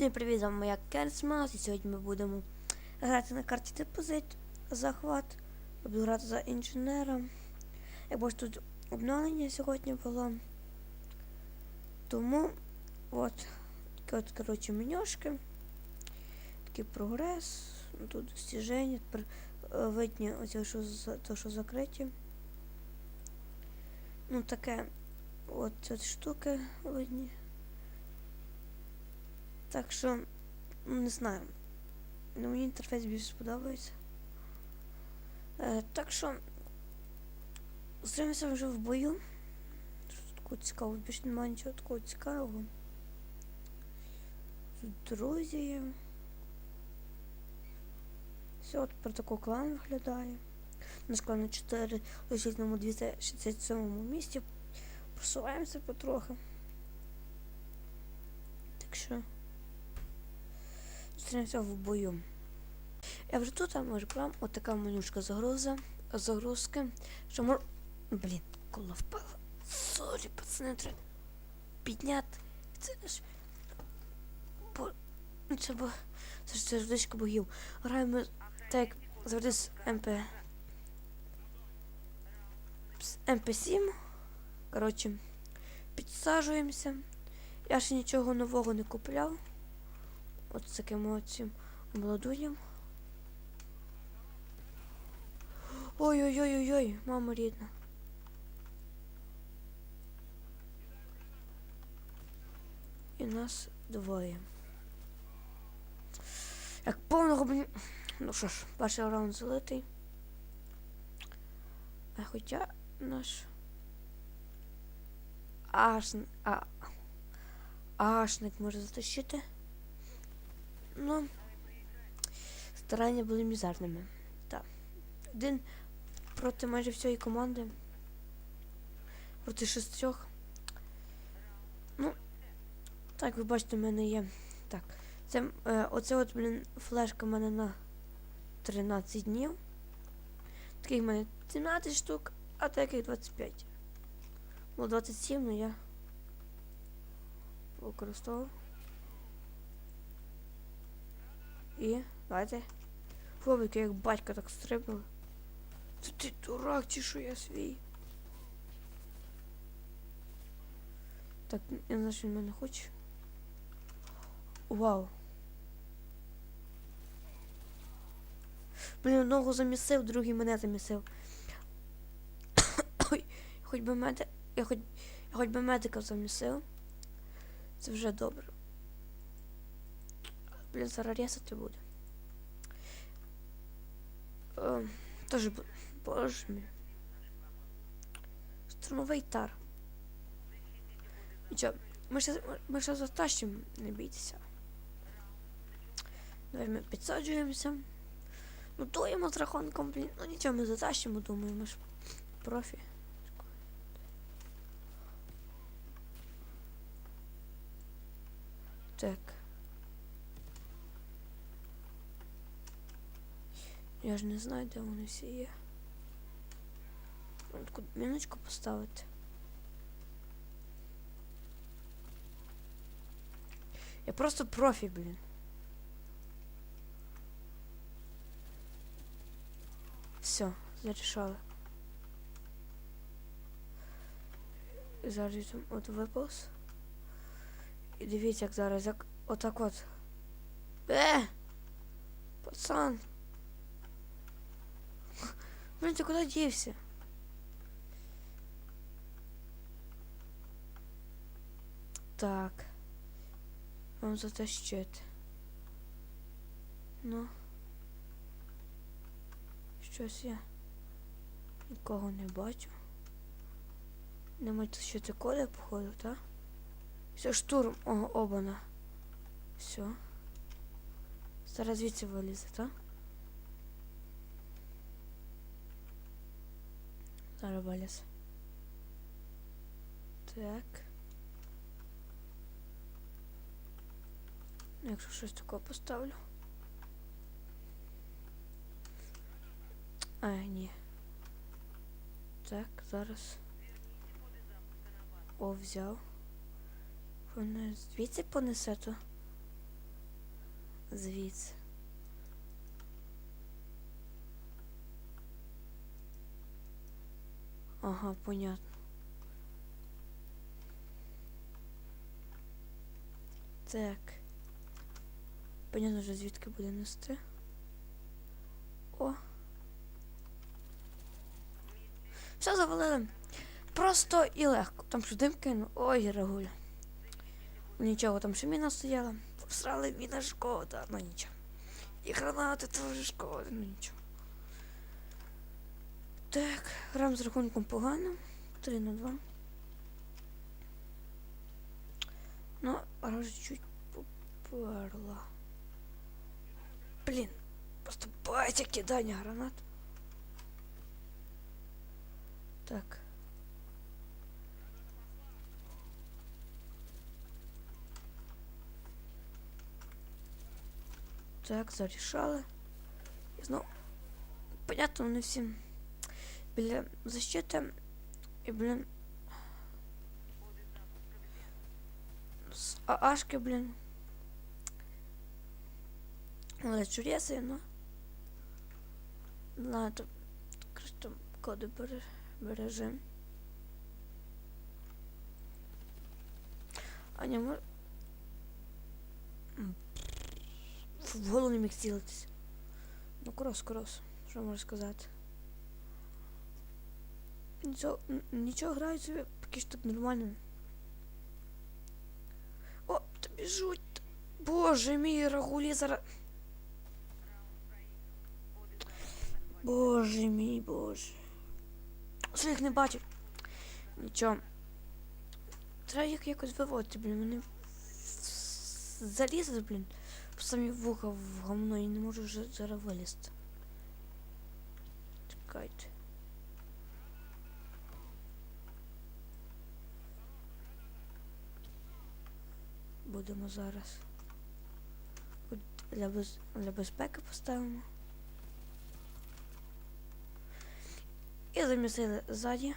Всім привіт, з вами Керсмас, і сьогодні ми будемо грати на карті депозит, захват. Буду грати за інженера. Як бачите, тут обновлення сьогодні було. Тому от такі от, коротше, менюшки. Такий прогрес. Тут достіження. Тепер е, видні оці, що, то, що закриті. Ну таке от ці штуки видні. Так що, ну, не знаю. Ну, мені інтерфейс більше сподобається. Е, так що зустрінемося вже в бою. Що такого цікавого? Більше немає нічого такого цікавого. Друзі. Все, от про такий клан виглядає. Наш клан на 4 лежить на 267 місці. Просуваємося потрохи. Так що. Зустрінемося в бою. Я вже тут, а може прям от така менюшка загруза, загрузки. Що мор... Блін, коло впала. Сорі, пацани, треба підняти. Це ж... Бо... ну, Це бо... Це ж це ж богів. Граємо так, як завжди з МП... З МП7. Коротше, підсаджуємося. Я ще нічого нового не купляв. От таким оцім обладунням. Ой-ой-ой-ой-ой, мама рідна. І нас двоє. Як повного блін. Ну що ж, перший раунд залитий. А хоча наш. Аш... А... Ашник може затащити. Ну, старання були мізерними. Так. Один проти майже всієї команди. Проти шістьох. Ну, так, ви бачите, в мене є. Так. Це, е, оце от, блін, флешка в мене на 13 днів. Таких в мене 17 штук, а таких 25. Ну, 27, ну я використовував. І давайте. Фобіки, як батька так стрибнули. Це ти дурак, чи я свій? Так, я що він мене хоче. Вау. Блін, одного замісив, другий мене замісив. Ой, хоч би медик. Я хоч, я хоч би медика замісив. Це вже добре. Блін, зараз рісати буде. Тоже боже мій. Штурмовий тар. Нічого, ми ще, ми ще затащимо, не бійтеся. Давай ми підсаджуємося. Ну дуємо з рахунком, блін. Ну нічого, ми затащимо, думаю, ми ж профі. Так. Я ж не знаю, де вони всі є. Треба таку міночку поставити. Я просто профі, блін. Все, зарішали. І зараз я там от виповз. І дивіться, як зараз, як отак от. Е! Пацан! Блин, ты куда дівся? Так. Вам затащити. Ну. Щось я нікого не бачу. Нема ще це кода, походу, так? Все, штурм. О, обана. Все. Зараз звідси вилізе, так? Зараз. Так. Ну, Якщо щось таке поставлю. А, ні. Так, зараз. О, взяв. Воно звідси понесе то. звідси. Ага, понятно. Так. Понятно вже звідки буде нести. О. Все завалили. Просто і легко. Там що дим кинув. Ой, рагуля. Ну нічого, там ще міна стояла. Всрали міна шкода, ну нічого. І гранати теж шкода, ну нічого. Так, грам з рахунком погано. 3 на 2. Ну, раз чуть поперла. Блін, просто батя кидання гранат. Так. Так, зарішали. І знову. Понятно, вони всі біля защити. І, блін. З ААшки, блін. Але чудеси, ну. Ладно, то краще там коди бере, бережем. А не мож... М, фу, В голову не міг цілитись. Ну, крос, крос. Що можу сказати? Нічого, нічого грають собі, поки що тут нормально. О, та біжуть. Боже мій, рагулі зараз. Боже мій, боже. Що їх не бачив? Нічого. Треба їх якось виводити, блін. Вони залізли, блін. Самі вуха в гамно і не можу вже зараз вилізти. Чекайте. Будемо зараз. Для, без... для безпеки поставимо. І замісили ззаді.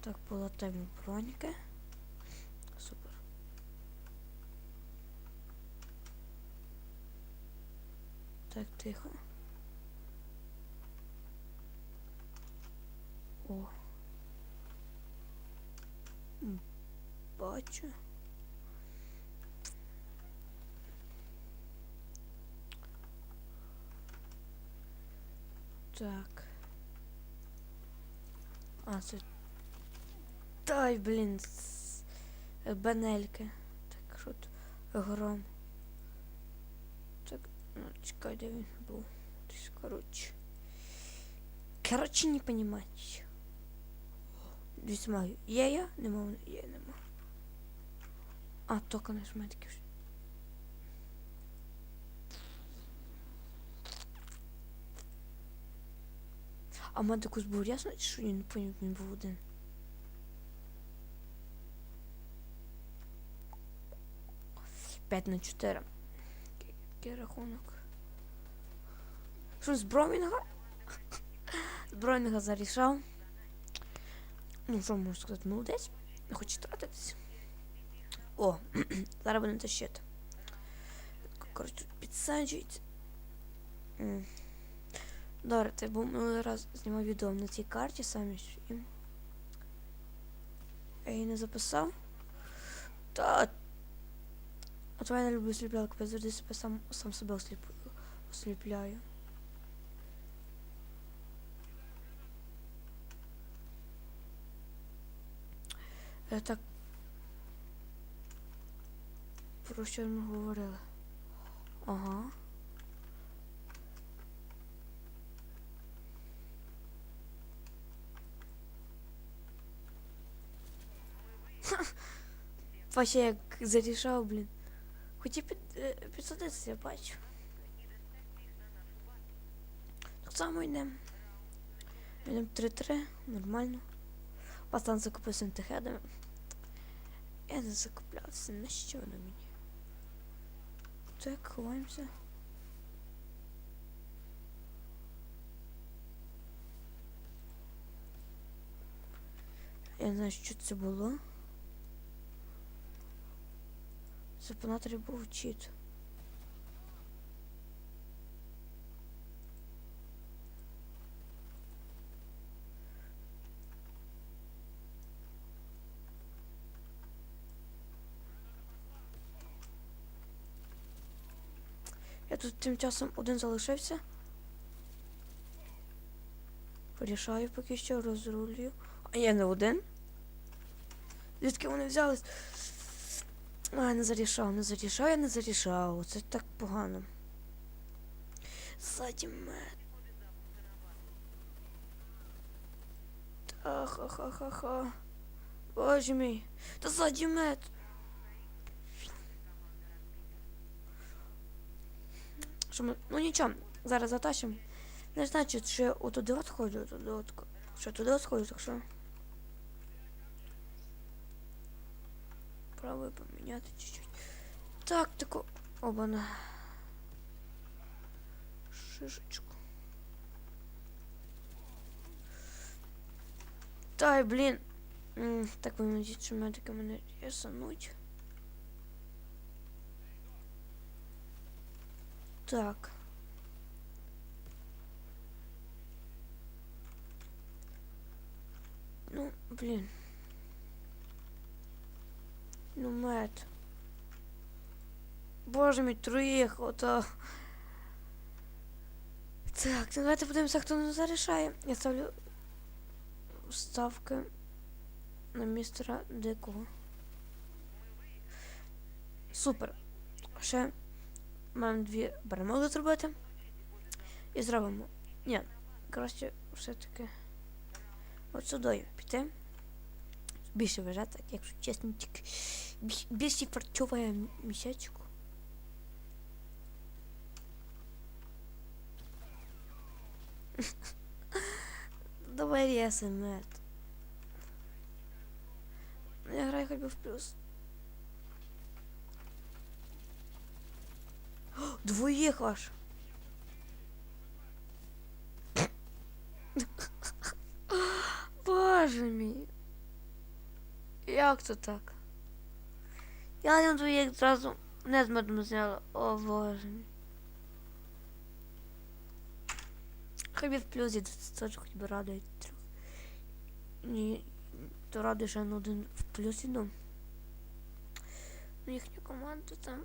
Так, полатаємо броньки. Супер. Так, тихо. О. Бачу. Так. А, це. Дай, блін. Банельки. Так, що тут? Гром. Так, ну, чекай, де він був. Десь, коротше. Коротше, не понимаете. Дивіться, маю. Є я? Нема, є, нема. А, тільки нажимай таки. А медикус був ясно, що не поняв, він був один. П'ять на чотири. Який- рахунок? Що, збройнага? Збройнага зарішав. Ну, що можу сказати, молодець. Не хоче тратитись. О, зараз будемо тащити. Коротше, тут підсаджують. Добре, це був минулий раз знімав відео на цій карті самі. Я її не записав. Та. От я не люблю сліплялку, я завжди себе сам, сам себе осліп... осліпляю. Е, так. Про що ми говорили? Ага. Паща як зарішав, блін. Хотів під, підсадитися, я бачу. Так само йдемо. Йдемо 3-3, нормально. Пацан закупив синтехедами. Я не закуплявся, на що на мені. Так, ховаємося. Я не знаю, що це було. щоб в був чіт. Я тут тим часом один залишився. Порішаю поки що, розрулюю. А я не один. Звідки вони взялись? А, не зарішав, не зарішав, я не зарішав. Це так погано. Ззаді мене. Та ха-ха-ха-ха. Боже мій. Та ззаді мед. Що ми... Ну нічого, зараз затащимо. Не значить, що я отуди от ходжу, туди от, що туди от так що... Правою поміняти чуть-чуть. Так, тако... Обана. Шишечку. Та й, блін. М, Так вимініть, що медики мене рісануть. Так. Ну, блін. Ну, мед. Боже мій, троїх, ото. Так, ну давайте подивимося, хто не зарішає. Я ставлю ставки на містера Дикого. Супер. Ще маємо дві перемоги зробити. І зробимо. Ні, краще все-таки от сюди піти. Більше вважати, якщо чесно, тільки бі- більше фарчове місячку. Давай. Ну, я граю хоч би в плюс. О, Двоїх аж. Боже мій. Як це так? Я на двоїх зразу не з медом зняла. О боже мій. Хай в плюсі це ж хоч би радує. Ні, то радує, що на один в плюсі, ну. Ну, їхня команда там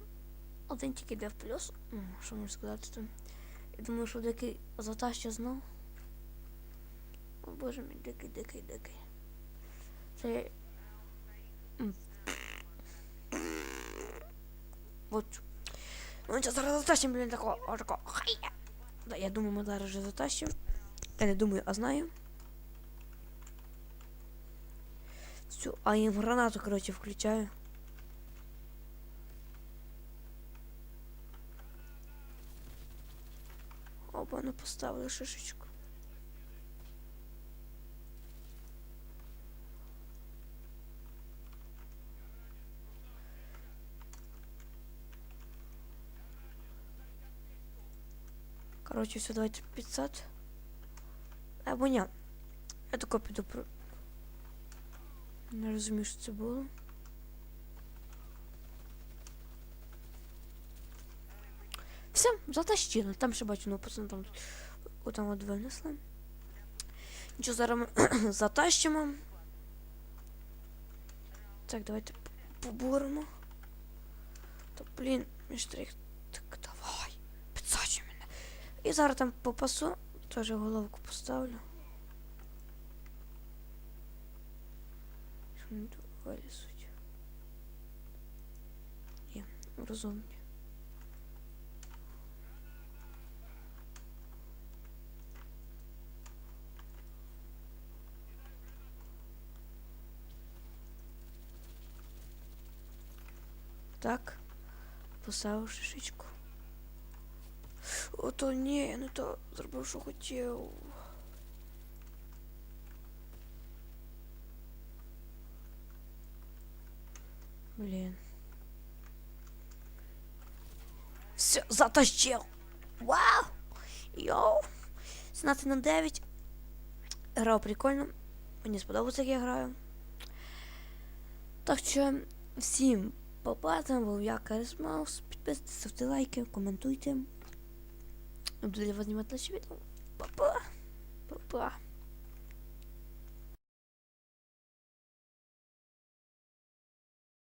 один тільки йде в плюс. Ну, що можу сказати там. Я думаю, що дикий затаща знов. О боже мій, дикий, дикий, дикий. Це я... М. От. Ну, нічого, зараз затащимо, блін, такого, такого, хай! Да, я думаю, ми зараз вже затащимо. Я не думаю, а знаю. Все, а я їм гранату, короче, включаю. Оба, ну поставили шишечку. Короче, все, давайте 500. Або ні. Я тако піду про... Не розумію, що це було. Все, затащили. Там ще бачу, ну пацан там отам от винесли. Нічого, зараз ми затащимо. Так, давайте поборемо. То, блін, міштрих. І зараз там попасу. Теж головку поставлю. Що вони тут вилізуть? Є, розумні. Так, поставив шишечку. Ото ні, я не то зробив, що хотів. Блін. Все, затащив. Вау! Йоу! 17 на 9. Грав прикольно. Мені сподобалося, як я граю. Так що всім па-па, був я Карис Маус. Підписуйтесь, ставте лайки, коментуйте. Но буду для вас снимать следующее видео. Папа. Папа.